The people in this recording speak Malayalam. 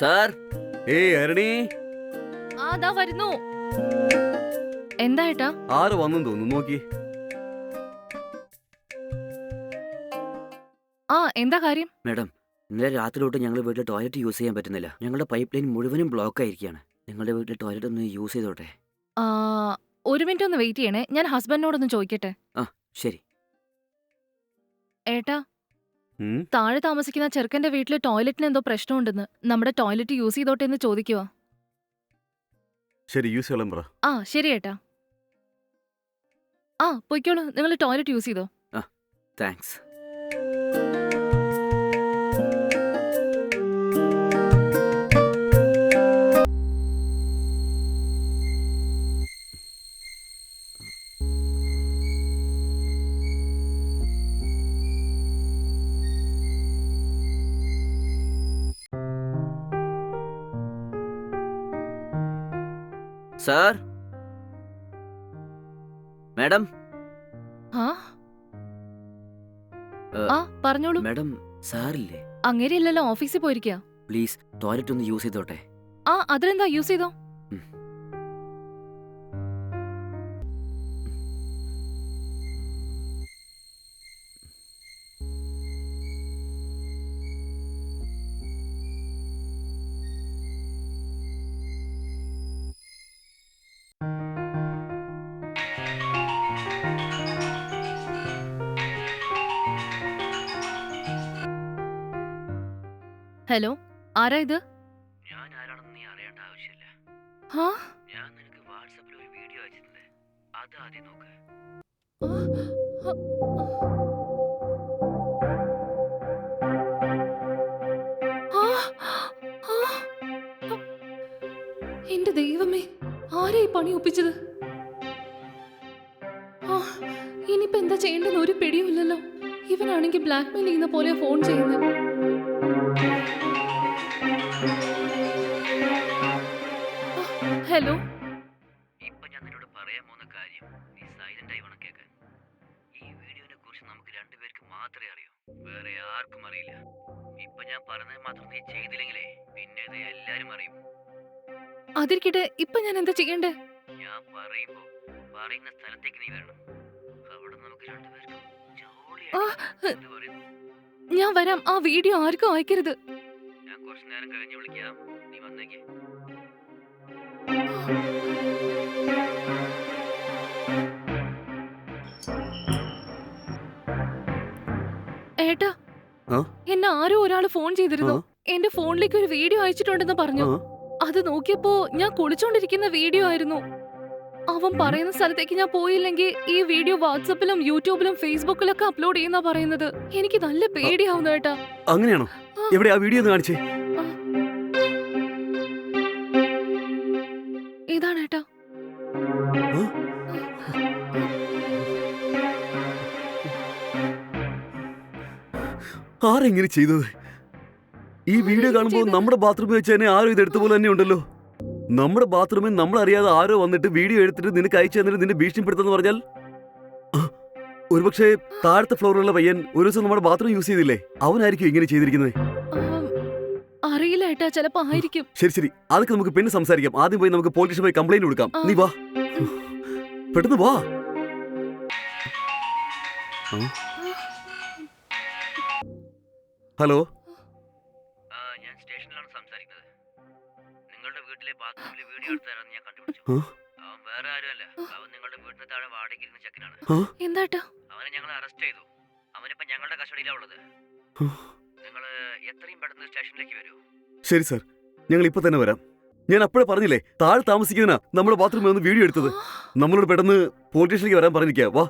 സാർ? ഏയ് അരണി. ആ ദാ വരുന്നു. എന്താ ഏട്ടാ? ആര് തോന്നുന്നു? നോക്കി. ആ എന്താ കാര്യം? മാഡം ഇന്നലെ രാത്രി തൊട്ട് ഞങ്ങൾ വീട്ടിൽ ടോയ്ലറ്റ് യൂസ് ചെയ്യാൻ പറ്റുന്നില്ല. ഞങ്ങളുടെ പൈപ്പ് ലൈൻ മുഴുവനും ബ്ലോക്ക് ആയിരിക്കുകയാണ്. നിങ്ങളുടെ വീട്ടിൽ ടോയ്ലറ്റ് ഒന്ന് യൂസ് ചെയ്തോട്ടെ? ആ ഒരു മിനിറ്റ് ഒന്ന് വെയിറ്റ് ചെയ്യണേ. ഞാൻ ഹസ്ബൻഡിനോടൊന്ന് ചോദിക്കട്ടെ? ആ ശരി. ഏട്ടാ ഉം, താഴെ താമസിക്കുന്ന ചെറുക്കന്റെ വീട്ടിൽ ടോയ്ലറ്റിന് എന്തോ പ്രശ്നമുണ്ടെന്ന്. നമ്മുടെ ടോയ്ലറ്റ് യൂസ് ചെയ്തോട്ടെ എന്ന് ചോദിക്കുക ശരി യൂസ് പറ. ആ ശരി ഏട്ടാ. ആ പൊയ്ക്കോളൂ. നിങ്ങൾ ടോയ്ലറ്റ് യൂസ് ചെയ്തോ? Thanks sir? മാഡം? ആ? ആ പറഞ്ഞോളൂ. മാഡം സാറില്ലേ? അങ്ങേരില്ലല്ലോ ഓഫീസിൽ പോയിരിക്കുക പ്ലീസ് ടോയ്ലറ്റ് ഒന്ന് യൂസ് ചെയ്തോട്ടെ. ആ അതിലെന്താ യൂസ് ചെയ്തോ? ഹലോ ആരാ ഇത്? ഞാൻ ആരാണെന്ന് നീ അറിയേണ്ട ആവശ്യമില്ല. ആ? ഞാൻ നിനക്ക് വാട്സാപ്പിൽ ഒരു വീഡിയോ അയച്ചിട്ടുണ്ട്. അത് ആദ്യം നോക്ക്. എന്റെ ദൈവമേ ആരെ ഈ പണി ഒപ്പിച്ചത്? ആ, ഇനിയിപ്പോ എന്താ ചെയ്യേണ്ടെന്ന് ഒരു പിടിയുമില്ലല്ലോ. ഇവനാണെങ്കിൽ ബ്ലാക്ക്മെയിൽ ചെയ്യുന്ന പോലെ ഫോൺ ചെയ്യുന്നത്. പറയാൻ പോകുന്ന കാര്യം നീ സൈലന്റ് ആയി വേണം കേൾക്കാൻ. ഈ വീഡിയോനെ കുറിച്ച് നമുക്ക് രണ്ടുപേർക്ക് മാത്രമേ അറിയൂ. വേറെ ആർക്കും അറിയില്ല. ഇപ്പൊ ഞാൻ പറഞ്ഞത് മാത്രം നീ ചെയ്തില്ലെങ്കിലേ പിന്നെ ഇത് എല്ലാരും അറിയും. അതിരിക്കട്ടെ ഇപ്പൊ ഞാൻ എന്താ ചെയ്യണ്ടേ? ഞാൻ പറയുമ്പോ പറയുന്ന സ്ഥലത്തേക്ക് നീ വരണം. അവിടെ നമുക്ക് രണ്ടുപേർക്കും ആ, ജോളിയായിട്ട് എന്ത് പറയുന്നു ഞാൻ വരാം. ആ വീഡിയോ ആർക്കും അയക്കരുത്. ഞാൻ കുറച്ചു നേരം കഴിഞ്ഞ് വിളിക്കാം. നീ വന്നേക്ക്. ഏട്ടാ ആ? എന്നെ ആരോ ഒരാൾ ഫോൺ ചെയ്തിരുന്നു. എന്റെ ഫോണിലേക്ക് ഒരു വീഡിയോ അയച്ചിട്ടുണ്ടെന്ന് പറഞ്ഞു. അത് നോക്കിയപ്പോ ഞാൻ കുളിച്ചോണ്ടിരിക്കുന്ന വീഡിയോ ആയിരുന്നു. അവൻ. പറയുന്ന സ്ഥലത്തേക്ക് ഞാൻ പോയില്ലെങ്കിൽ ഈ വീഡിയോ വാട്സപ്പിലും യൂട്യൂബിലും ഫേസ്ബുക്കിലൊക്കെ അപ്ലോഡ് ചെയ്യുന്ന പറയുന്നത്. എനിക്ക് നല്ല പേടിയാവുന്നു ഏട്ടാ. അങ്ങനെയാണോ? എവിടെ ആ വീഡിയോ കാണിച്ചേ. ഇതാണ് ഏട്ടാ? ആരെങ്ങനെ ചെയ്തത്? ഈ വീഡിയോ കാണുമ്പോൾ നമ്മുടെ ബാത്റൂമിൽ വെച്ച് തന്നെ ആരോ ഇത് എടുത്ത പോലെ തന്നെ ഉണ്ടല്ലോ. നമ്മുടെ ബാത്റൂമിൽ നമ്മൾ അറിയാതെ ആരോ വന്നിട്ട് വീഡിയോ എടുത്തിട്ട് നിനക്ക് അയച്ചു തന്നിട്ട് നിന്നെ ഭീഷണിപ്പെടുത്തെന്ന് പറഞ്ഞാൽ? ഒരുപക്ഷെ താഴത്തെ ഫ്ലോറിലുള്ള പയ്യൻ ഒരു ദിവസം നമ്മുടെ ബാത്റൂം യൂസ് ചെയ്തില്ലേ? അവനായിരിക്കും ഇങ്ങനെ ചെയ്തിരിക്കുന്നത്. അറിയില്ല ഏട്ടാ ചിലപ്പോ ആയിരിക്കും. ശരി ശരി. അതൊക്കെ നമുക്ക് പിന്നെ സംസാരിക്കാം. ആദ്യം പോയി നമുക്ക് പോലീസ് പോയി കംപ്ലൈന്റ് കൊടുക്കാം. നീ വാ. പെട്ടെന്ന് വാ? ഹലോ? ഞാൻ സ്റ്റേഷനിലാണ് സംസാരിക്കുന്നത്. നിങ്ങളുടെ വീട്ടിലെ ബാത്റൂമിൽ വീഡിയോ എടുത്തു ഞാൻ കണ്ടുപിടിച്ചു. അവൻ വേറെ ആരുമല്ല. അവൻ നിങ്ങളുടെ വീടിന് താഴെ വാടകയ്ക്ക് ഇരുന്ന ചെക്കനാണ് എന്താട്ടോ? അവനെ ഞങ്ങൾ അറസ്റ്റ് ചെയ്തു. അവനിപ്പോ ഞങ്ങളുടെ കസ്റ്റഡിയിലാണ് ഉള്ളത്. നിങ്ങൾ എത്രയും പെട്ടെന്ന് സ്റ്റേഷനിലേക്ക് വരൂ. ശരി സർ. ഞങ്ങൾ ഇപ്പൊ തന്നെ വരാം. ഞാൻ അപ്പോഴേ പറഞ്ഞില്ലേ താഴെ താമസിക്കുന്നതിനാ നമ്മുടെ ബാത്റൂമിൽ നിന്ന് വീഡിയോ എടുത്തത്. നമ്മളോട് പെട്ടെന്ന് പോലീസ് സ്റ്റേഷനിലേക്ക് വരാൻ പറഞ്ഞിരിക്കുക വാ.